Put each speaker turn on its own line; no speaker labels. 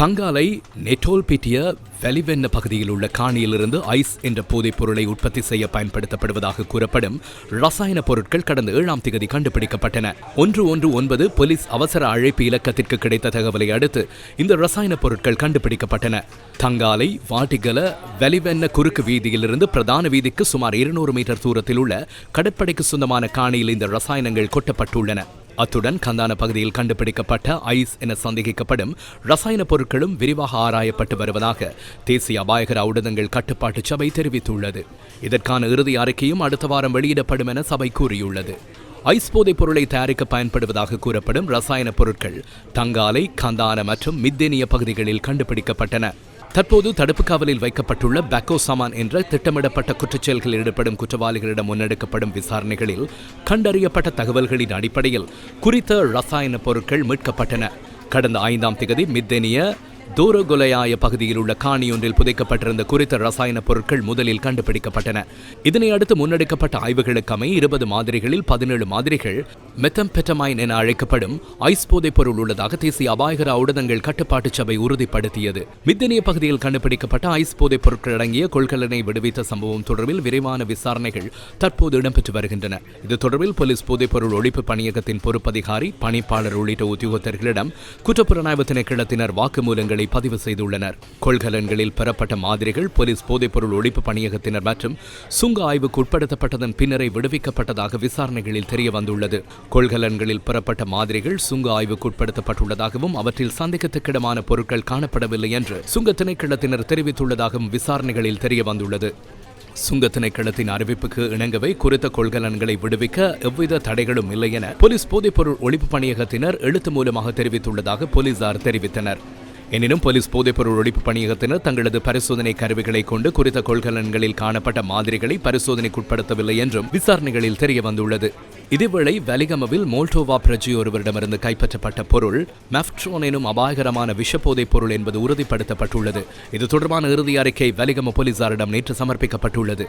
தங்காலை நெட்டோல்பிட்டிய வெளிவெண்ண பகுதியில் உள்ள காணியிலிருந்து ஐஸ் என்ற போதைப் பொருளை உற்பத்தி செய்ய பயன்படுத்தப்படுவதாக கூறப்படும் ரசாயன பொருட்கள் கடந்த ஏழாம் திகதி கண்டுபிடிக்கப்பட்டன. ஒன்று ஒன்று ஒன்பது போலீஸ் அவசர அழைப்பு இலக்கத்திற்கு கிடைத்த தகவலை அடுத்து இந்த ரசாயன பொருட்கள் கண்டுபிடிக்கப்பட்டன. தங்காலை வாட்டிகல வெளிவெண்ண குறுக்கு வீதியிலிருந்து பிரதான வீதிக்கு சுமார் இருநூறு மீட்டர் தூரத்தில் உள்ள கடற்படைக்கு சொந்தமான காணியில் இந்த ரசாயனங்கள் கொட்டப்பட்டுள்ளன. அத்துடன் கந்தான பகுதியில் கண்டுபிடிக்கப்பட்ட ஐஸ் என சந்தேகிக்கப்படும் ரசாயன பொருட்களும் விரிவாக ஆராயப்பட்டு வருவதாக தேசிய அபாயகர ஊடகங்கள் கட்டுப்பாட்டு சபை தெரிவித்துள்ளது. இதற்கான இறுதி அறிக்கையும் அடுத்த வாரம் வெளியிடப்படும் என சபை கூறியுள்ளது. ஐஸ் போதைப் பொருளை தயாரிக்க பயன்படுவதாக கூறப்படும் ரசாயன பொருட்கள் தங்காலை கந்தான மற்றும் மித்தேனிய பகுதிகளில் கண்டுபிடிக்கப்பட்டன. தற்போது தடுப்பு காவலில் வைக்கப்பட்டுள்ள பேக்கோ சமான் என்ற திட்டமிடப்பட்ட குற்றச்செயல்களில் ஈடுபடும் குற்றவாளிகளிடம் முன்னெடுக்கப்படும் விசாரணைகளில் கண்டறியப்பட்ட தகவல்களின் அடிப்படையில் குறித்த ரசாயன பொருட்கள் மீட்கப்பட்டன. கடந்த ஐந்தாம் திகதி மித்தேனிய தூரகுலையாய பகுதியில் உள்ள காணியொன்றில் புதைக்கப்பட்டிருந்த குறித்த ரசாயன பொருட்கள் முதலில் கண்டுபிடிக்கப்பட்டன. இதனை அடுத்து முன்னெடுக்கப்பட்ட ஆய்வுகளுக்கு இருபது மாதிரிகளில் பதினேழு மாதிரிகள் மெத்தம்பெட்டமைன் என அழைக்கப்படும் ஐஸ் போதைப் பொருள் உள்ளதாக தேசிய அபாயகர ஊடகங்கள் கட்டுப்பாட்டு சபை உறுதிப்படுத்தியது. மித்தனிய பகுதியில் கண்டுபிடிக்கப்பட்ட ஐஸ் போதைப் பொருட்கள் அடங்கிய கொள்கலனை விடுவித்த சம்பவம் தொடர்பில் விரைவான விசாரணைகள் தற்போது இடம்பெற்று வருகின்றன. இது தொடர்பில் போலீஸ் போதைப்பொருள் ஒழிப்பு பணியகத்தின் பொறுப்பதிகாரி பணிப்பாளர் உள்ளிட்ட உத்தியோகத்தர்களிடம் குற்றப்புலனாய்வு திணைக்களத்தினர் வாக்குமூலங்களை பதிவு செய்துள்ளனர். கொள்கலன்களில் பெறப்பட்ட மாதிரிகள் போலீஸ் போதைப்பொருள் ஒழிப்பு பணியகத்தினர் மற்றும் சுங்க ஆய்வுக்கு உட்படுத்தப்பட்டதன் பின்னரே விடுவிக்கப்பட்டதாக விசாரணைகளில் தெரிய வந்துள்ளது கொள்கலன்களில் பெறப்பட்ட மாதிரிகள் சுங்க ஆய்வுக்கு உட்படுத்தப்பட்டுள்ளதாகவும் அவற்றில் சந்தேகத்துக்கிடமான பொருட்கள் காணப்படவில்லை என்று சுங்க திணைக்களத்தினர் தெரிவித்துள்ளதாகவும் விசாரணைகளில் தெரிய வந்துள்ளது சுங்க திணைக்களத்தின் அறிவிப்புக்கு இணங்கவே குறித்த கொள்கலன்களை விடுவிக்க எவ்வித தடைகளும் இல்லை என போலீஸ் போதைப்பொருள் ஒழிப்பு பணியகத்தினர் எழுத்து மூலமாக தெரிவித்துள்ளதாக போலீசார் தெரிவித்தனர். எனினும் போலீஸ் போதைப்பொருள் ஒழிப்பு பணியகத்தினர் தங்களது பரிசோதனை கருவிகளை கொண்டு குறித்த கொள்கலன்களில் காணப்பட்ட மாதிரிகளை பரிசோதனைக்குட்படுத்தவில்லை என்றும் விசாரணைகளில் தெரிய வந்துள்ளது இதேவேளை வலிகமவில் மோல்டோவா பிரஜி ஒருவரிடமிருந்து கைப்பற்றப்பட்ட பொருள் மெஃப்ட்ரோன் எனும் அபாயகரமான விஷப்போதைப் பொருள் என்பது உறுதிப்படுத்தப்பட்டுள்ளது. இது தொடர்பான இறுதி அறிக்கை வலிகம போலீசாரிடம் நேற்று சமர்ப்பிக்கப்பட்டுள்ளது.